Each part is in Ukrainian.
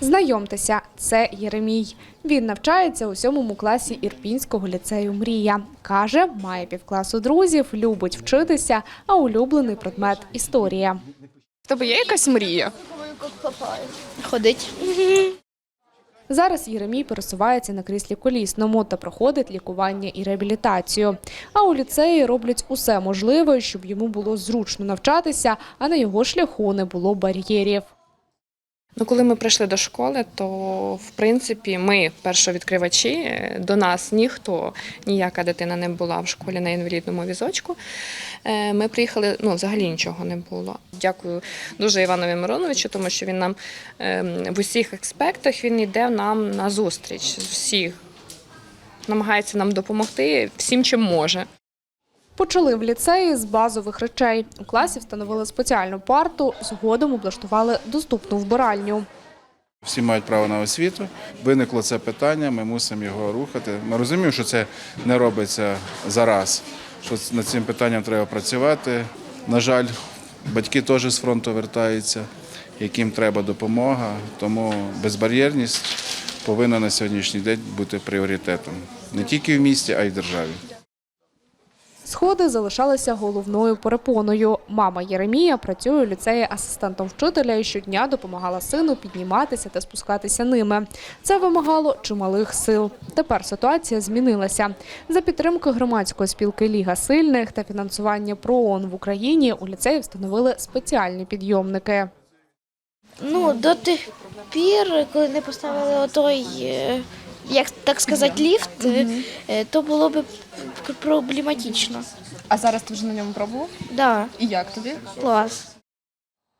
Знайомтеся, це Єремій. Він навчається у сьомому класі Ірпінського ліцею Мрія. Каже, має півкласу друзів, любить вчитися, а улюблений предмет історія. В тебе є якась мрія? Ходить. Зараз Єремій пересувається на кріслі колісному та проходить лікування і реабілітацію. А у ліцеї роблять усе можливе, щоб йому було зручно навчатися, а на його шляху не було бар'єрів. Ну, коли ми прийшли до школи, то в принципі ми першовідкривачі. До нас ніхто, ніяка дитина не була в школі на інвалідному візочку. Е, Ми приїхали, ну взагалі нічого не було. Дякую дуже Іванові Мироновичу, тому що він нам ем, в усіх аспектах він йде нам на зустріч з всіх. Намагається нам допомогти всім, чим може. Почали в ліцеї з базових речей. У класі встановили спеціальну парту, згодом облаштували доступну вбиральню. Всі мають право на освіту. Виникло це питання, ми мусимо його рухати. Ми розуміємо, що це не робиться зараз, що над цим питанням треба працювати. На жаль, батьки теж з фронту вертаються, яким треба допомога, тому безбар'єрність повинна на сьогоднішній день бути пріоритетом не тільки в місті, а й в державі. Сходи залишалися головною перепоною. Мама Єремія працює у ліцеї асистентом вчителя і щодня допомагала сину підніматися та спускатися ними. Це вимагало чималих сил. Тепер ситуація змінилася. За підтримки громадської спілки Ліга сильних та фінансування ПРООН в Україні у ліцеї встановили спеціальні підйомники. Ну, до тих пір, коли не поставили отой, е, як так сказати, ліфт, е, то було б проблематично. А зараз ти вже на ньому пробував? Да, І як тобі? клас.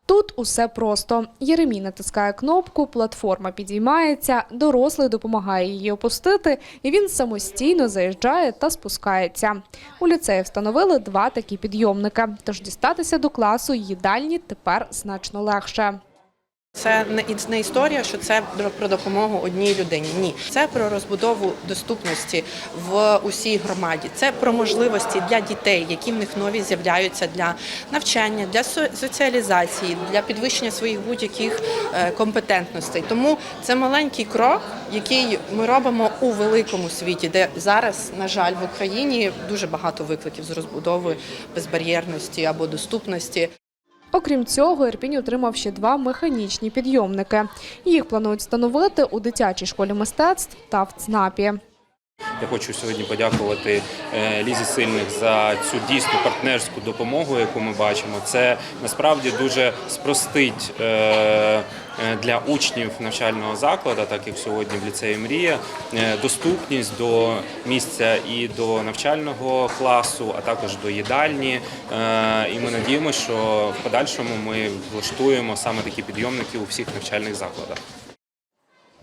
Тут усе просто. Єремій натискає кнопку, платформа підіймається, дорослий допомагає її опустити, і він самостійно заїжджає та спускається. У ліцеї встановили два такі підйомники, тож дістатися до класу і їдальні тепер значно легше. Це не іс- не історія, що це про допомогу одній людині. Ні, це про розбудову доступності в усій громаді. Це про можливості для дітей, які в них нові з'являються для навчання, для соціалізації, для підвищення своїх будь-яких е, компетентностей. Тому це маленький крок, який ми робимо у великому світі, де зараз, на жаль, в Україні дуже багато викликів з розбудови безбар'єрності або доступності. Окрім цього, Ірпінь отримав ще два механічні підйомники. Їх планують встановити у дитячій школі мистецтв та в ЦНАПі. Я хочу сьогодні подякувати е, Лізі Сильних за цю дійсну партнерську допомогу, яку ми бачимо. Це насправді дуже спростить е, е, для учнів навчального закладу, так як сьогодні в ліцеї Мрія, доступність до місця і до навчального класу, а також до їдальні. І ми надіємося, що в подальшому ми влаштуємо саме такі підйомники у всіх навчальних закладах.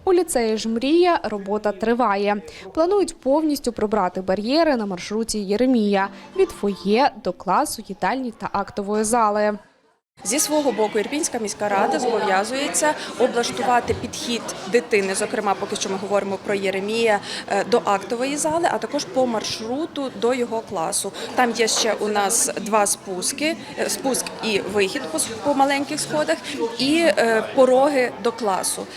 У ліцеї ж мрія робота триває. Планують повністю прибрати бар'єри на маршруті Єремія від фоє до класу, їдальні та актової зали. Зі свого боку, Ірпінська міська рада зобов'язується облаштувати підхід дитини, зокрема, поки що ми говоримо про Єремія, е, до актової зали, а також по маршруту до його класу. Там є ще у нас два спуски: е, спуск і вихід по, маленьких сходах, і е, пороги до класу.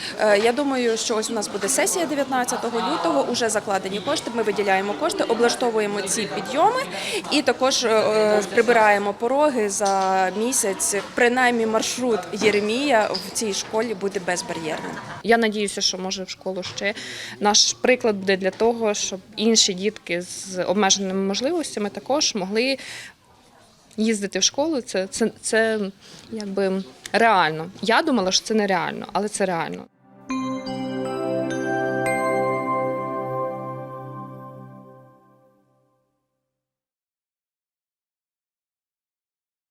Я думаю, що ось у нас буде сесія 19 лютого. Уже закладені кошти. Ми виділяємо кошти, облаштовуємо ці підйоми і також прибираємо пороги за місяць. Принаймні маршрут Єремія в цій школі буде безбар'єрним. Я надіюся, що може в школу ще наш приклад буде для того, щоб інші дітки з обмеженими можливостями також могли їздити в школу. Це, це, це якби реально. Я думала, що це нереально, але це реально.